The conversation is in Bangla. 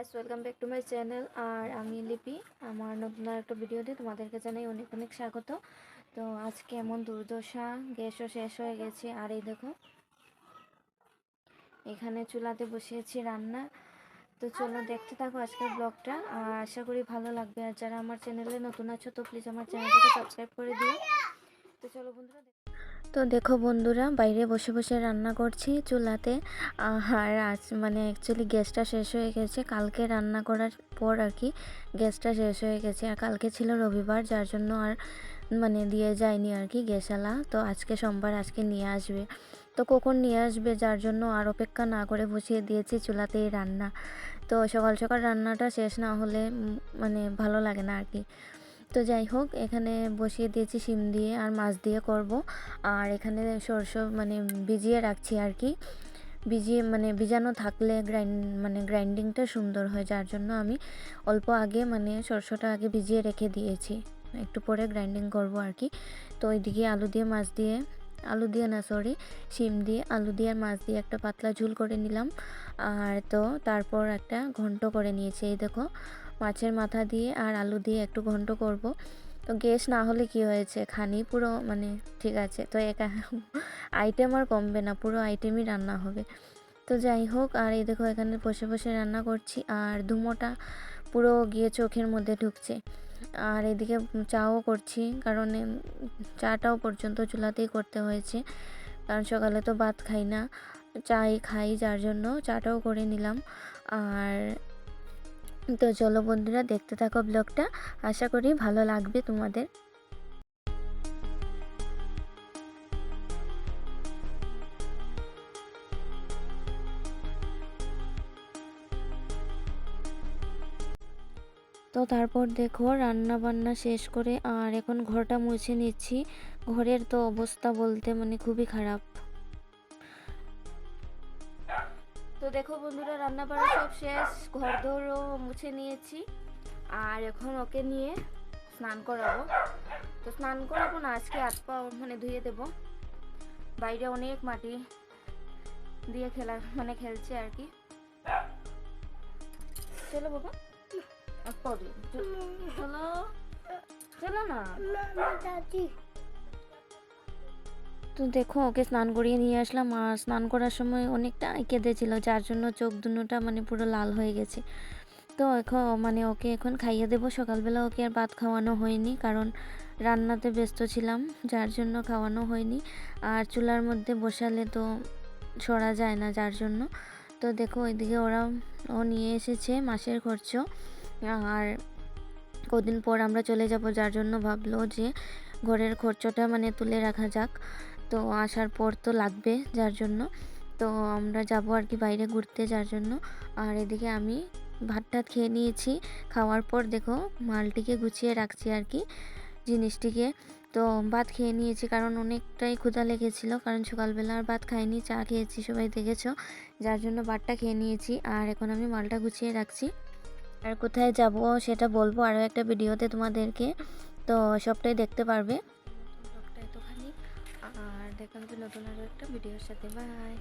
Guys welcome back to my channel আর আমি লিপি, আমার নতুন একটা ভিডিওতে তোমাদেরকে জানাই অনেক অনেক স্বাগত। তো আজকে এমন দুর্দশা, গ্যাসও শেষ হয়ে গেছে। আর এই দেখো, এখানে চুলাতে বসিয়েছি রান্না। তো চলো দেখতে থাকো আজকের ব্লগটা। আর আশা করি ভালো লাগবে। আর যারা আমার চ্যানেলে নতুন আছো, তো প্লিজ আমার চ্যানেলটাকে সাবস্ক্রাইব করে দিও। তো চলো বন্ধুরা তো দেখো বন্ধুরা, বাইরে বসে বসে রান্না করছি চুলাতে। আর আজ মানে অ্যাকচুয়ালি গ্যাসটা শেষ হয়ে গেছে। কালকে রান্না করার পর আর কি গ্যাসটা শেষ হয়ে গেছে। আর কালকে ছিল রবিবার, যার জন্য আর মানে দিয়ে যায়নি আর কি গ্যাসওয়ালা তো আজকে সোমবার আজকে নিয়ে আসবে। তো কখন নিয়ে আসবে, যার জন্য আর অপেক্ষা না করে বসিয়ে দিয়েছি চুলাতেই রান্না। তো সকাল সকাল রান্নাটা শেষ না হলে মানে ভালো লাগে না আর কি। তো যাই হোক, এখানে বসিয়ে দিয়েছি শিম দিয়ে আর মাছ দিয়ে করব। আর এখানে সরষ মানে ভিজিয়ে রাখছি আর কি। ভিজিয়ে মানে ভিজানো থাকলে গ্রাইন্ড মানে গ্রাইন্ডিংটা সুন্দর হয়, যার জন্য আমি অল্প আগে মানে সরষটা আগে ভিজিয়ে রেখে দিয়েছি। একটু পরে গ্রাইন্ডিং করব আর কি। তো ওইদিকে আলু দিয়ে মাছ দিয়ে, আলু দিয়ে না সরি শিম দিয়ে আলু দিয়ে আর মাছ দিয়ে একটা পাতলা ঝুল করে নিলাম। আর তো তারপর একটা ঘন্ট করে নিয়েছি, এই দেখো। মাছের মাথা দিয়ে আর আলু দিয়ে একটু ঘন্ট করব। তো গ্যাস না হলে কি হয়েছে? খানি পুরো মানে ঠিক আছে। তো একা আইটেম আর কমবে না, পুরো আইটেমই রান্না হবে। তো যাই হোক, আর এই দেখো এখানে বসে বসে রান্না করছি, আর ধুমোটা পুরো গিয়ে চোখের মধ্যে ঢুকছে। আর এদিকে চাও করছি, কারণ চাটাও পর্যন্ত চুলাতেই করতে হয়েছে। কারণ সকালে তো ভাত খাই না, চাই খাই যার জন্য, চাটাও করে নিলাম। আর তো চলো বন্ধুরা, দেখতে থাকো ব্লগটা। আশা করি ভালো লাগবে তোমাদের। তো তারপর দেখো রান্না বান্না শেষ করে আর এখন ঘরটা মুছে নিচ্ছি। ঘরের তো অবস্থা বলতে মানে খুবই খারাপ। তো দেখো বন্ধুরা রান্না বান্না সব শেষ ঘর দৌড়ও মুছে নিয়েছি আর এখন ওকে নিয়ে স্নান করাবো তো স্নান করাবো না আজকে হাত পা মানে ধুয়ে দেবো বাইরে অনেক মাটি দিয়ে খেলা মানে খেলছে আর কি চলো বাবা চলো চলো না তো দেখো, ওকে স্নান করিয়ে নিয়ে আসলাম। আর স্নান করার সময় অনেকটা কেঁদেছিল, যার জন্য চোখ দুটোটা মানে পুরো লাল হয়ে গেছে। তো এখন মানে ওকে এখন খাইয়ে দেবো। সকালবেলা ওকে আর ভাত খাওয়ানো হয়নি, কারণ রান্নাতে ব্যস্ত ছিলাম, যার জন্য খাওয়ানো হয়নি। আর চুলার মধ্যে বসালে তো সরা যায় না যার জন্য। তো দেখো, ওইদিকে ওরা, ও নিয়ে এসেছে মাসের খরচ। আর কদিন পর আমরা চলে যাব, যার জন্য ভাবলো যে ঘরের খরচটা মানে তুলে রাখা যাক। তো আসার পর তো লাগবে যার জন্য। তো আমরা যাব আর কি বাইরে ঘুরতে যার জন্য। আর এদিকে আমি ভাত টাত খেয়ে নিয়েছি। খাওয়ার পর দেখো মালটিকে গুছিয়ে রাখছি আর কি জিনিসটিকে। তো ভাত খেয়ে নিয়েছি কারণ অনেকটাই ক্ষুধা লেগেছিলো কারণ সকালবেলা আর ভাত খাইনি, চা খেয়েছি সবাই দেখেছ। যার জন্য ভাতটা খেয়ে নিয়েছি আর এখন আমি মালটা গুছিয়ে রাখছি। আর কোথায় যাব সেটা বলব আরও একটা ভিডিওতে তোমাদেরকে। তো সবটাই দেখতে পারবে। দেখা হবে নতুন আরও একটা ভিডিওর সাথে। বাই